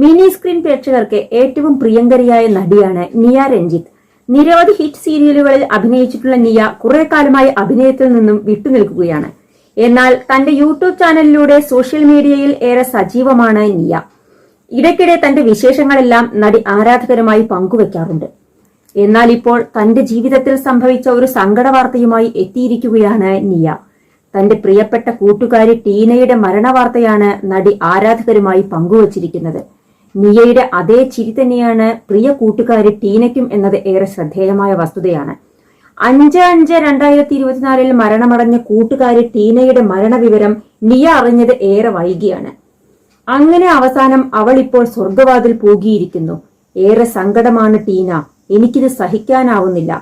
Mini screen പ്രേക്ഷകർക്ക് ഏറ്റവും പ്രിയങ്കരിയായ നടിയാണ് നിയ രഞ്ജിത്ത്. നിരവധി ഹിറ്റ് സീരിയലുകളിൽ അഭിനയിച്ചിട്ടുള്ള നിയ കുറെ കാലമായി അഭിനയത്തിൽ നിന്നും വിട്ടുനിൽക്കുകയാണ്. എന്നാൽ തന്റെ യൂട്യൂബ് ചാനലിലൂടെ സോഷ്യൽ മീഡിയയിൽ ഏറെ സജീവമാണ് നിയ. ഇടയ്ക്കിടെ തന്റെ വിശേഷങ്ങളെല്ലാം നടി ആരാധകരുമായി പങ്കുവെക്കാറുണ്ട്. എന്നാൽ ഇപ്പോൾ തന്റെ ജീവിതത്തിൽ സംഭവിച്ച ഒരു സങ്കട വാർത്തയുമായി എത്തിയിരിക്കുകയാണ് നിയ. തന്റെ പ്രിയപ്പെട്ട കൂട്ടുകാരി ടീനയുടെ മരണവാർത്തയാണ് നടി ആരാധകരുമായി പങ്കുവച്ചിരിക്കുന്നത്. നിയയുടെ അതേ ചിരി തന്നെയാണ് പ്രിയ കൂട്ടുകാരി ടീനയ്ക്കും എന്നത് ഏറെ ശ്രദ്ധേയമായ വസ്തുതയാണ്. അഞ്ച് അഞ്ച് രണ്ടായിരത്തി ഇരുപത്തിനാലിൽ മരണമടഞ്ഞ കൂട്ടുകാരി ടീനയുടെ മരണവിവരം നിയ അറിഞ്ഞത് ഏറെ വൈകിയാണ്. അങ്ങനെ അവസാനം അവൾ ഇപ്പോൾ സ്വർഗവാതിൽ പോകിയിരിക്കുന്നു. ഏറെ സങ്കടമാണ് ടീന. എനിക്കിത് സഹിക്കാനാവുന്നില്ല.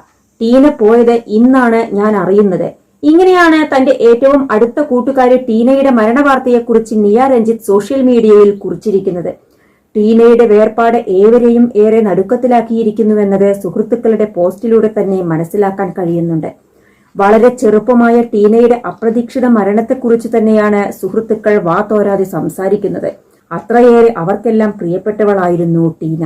ടീന പോയത് ഇന്നാണ് ഞാൻ അറിയുന്നത്. ഇങ്ങനെയാണ് തന്റെ ഏറ്റവും അടുത്ത കൂട്ടുകാരി ടീനയുടെ മരണവാർത്തയെക്കുറിച്ച് നിയ രഞ്ജിത്ത് സോഷ്യൽ മീഡിയയിൽ കുറിച്ചിരിക്കുന്നത്. ടീനയുടെ വേർപാട് ഏവരെയും ഏറെ നടുക്കത്തിലാക്കിയിരിക്കുന്നുവെന്നത് സുഹൃത്തുക്കളുടെ പോസ്റ്റിലൂടെ തന്നെ മനസ്സിലാക്കാൻ കഴിയുന്നുണ്ട്. വളരെ ചെറുപ്പമായ ടീനയുടെ അപ്രതീക്ഷിത മരണത്തെക്കുറിച്ച് തന്നെയാണ് സുഹൃത്തുക്കൾ വാ തോരാതെ സംസാരിക്കുന്നത്. അത്രയേറെ അവർക്കെല്ലാം പ്രിയപ്പെട്ടവളായിരുന്നു ടീന.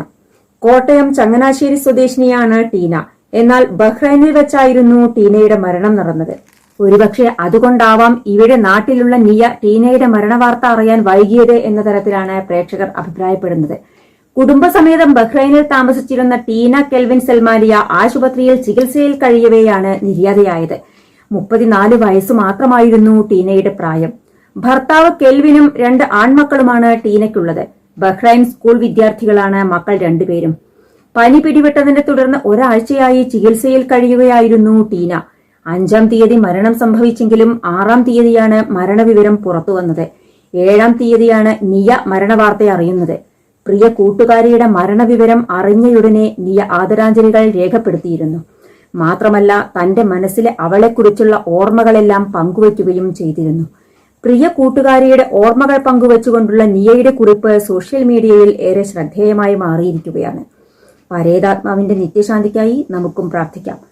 കോട്ടയം ചങ്ങനാശ്ശേരി സ്വദേശിനിയാണ് ടീന. എന്നാൽ ബഹ്റൈനിൽ വെച്ചായിരുന്നു ടീനയുടെ മരണം നടന്നത്. ഒരുപക്ഷെ അതുകൊണ്ടാവാം ഇവിടെ നാട്ടിലുള്ള നിയ ടീനയുടെ മരണവാർത്ത അറിയാൻ വൈകിയത് എന്ന തരത്തിലാണ് പ്രേക്ഷകർ അഭിപ്രായപ്പെടുന്നത്. കുടുംബസമേതം ബഹ്റൈനിൽ താമസിച്ചിരുന്ന ടീന കെൽവിൻ സൽമാലിയ ആശുപത്രിയിൽ ചികിത്സയിൽ കഴിയവെയാണ് നിര്യാതയായത്. മുപ്പത്തിനാല് വയസ്സ് മാത്രമായിരുന്നു ടീനയുടെ പ്രായം. ഭർത്താവ് കെൽവിനും രണ്ട് ആൺമക്കളുമാണ് ടീനയ്ക്കുള്ളത്. ബഹ്റൈൻ സ്കൂൾ വിദ്യാർത്ഥികളാണ് മക്കൾ രണ്ടുപേരും. പനി പിടിപെട്ടതിനെ തുടർന്ന് ഒരാഴ്ചയായി ചികിത്സയിൽ കഴിയുകയായിരുന്നു ടീന. അഞ്ചാം തീയതി മരണം സംഭവിച്ചെങ്കിലും ആറാം തീയതിയാണ് മരണവിവരം പുറത്തുവന്നത് ഏഴാം തീയതിയാണ് നിയ മരണവാർത്ത അറിയുന്നത്. പ്രിയ കൂട്ടുകാരിയുടെ മരണവിവരം അറിഞ്ഞയുടനെ നിയ ആദരാഞ്ജലികൾ രേഖപ്പെടുത്തിയിരുന്നു. മാത്രമല്ല തന്റെ മനസ്സിലെ അവളെക്കുറിച്ചുള്ള ഓർമ്മകളെല്ലാം പങ്കുവയ്ക്കുകയും ചെയ്തിരുന്നു. പ്രിയ കൂട്ടുകാരിയുടെ ഓർമ്മകൾ പങ്കുവച്ചുകൊണ്ടുള്ള നിയയുടെ കുറിപ്പ് സോഷ്യൽ മീഡിയയിൽ ഏറെ ശ്രദ്ധേയമായി മാറിയിരിക്കുകയാണ്. പരേതാത്മാവിന്റെ നിത്യശാന്തിക്കായി നമുക്കും പ്രാർത്ഥിക്കാം.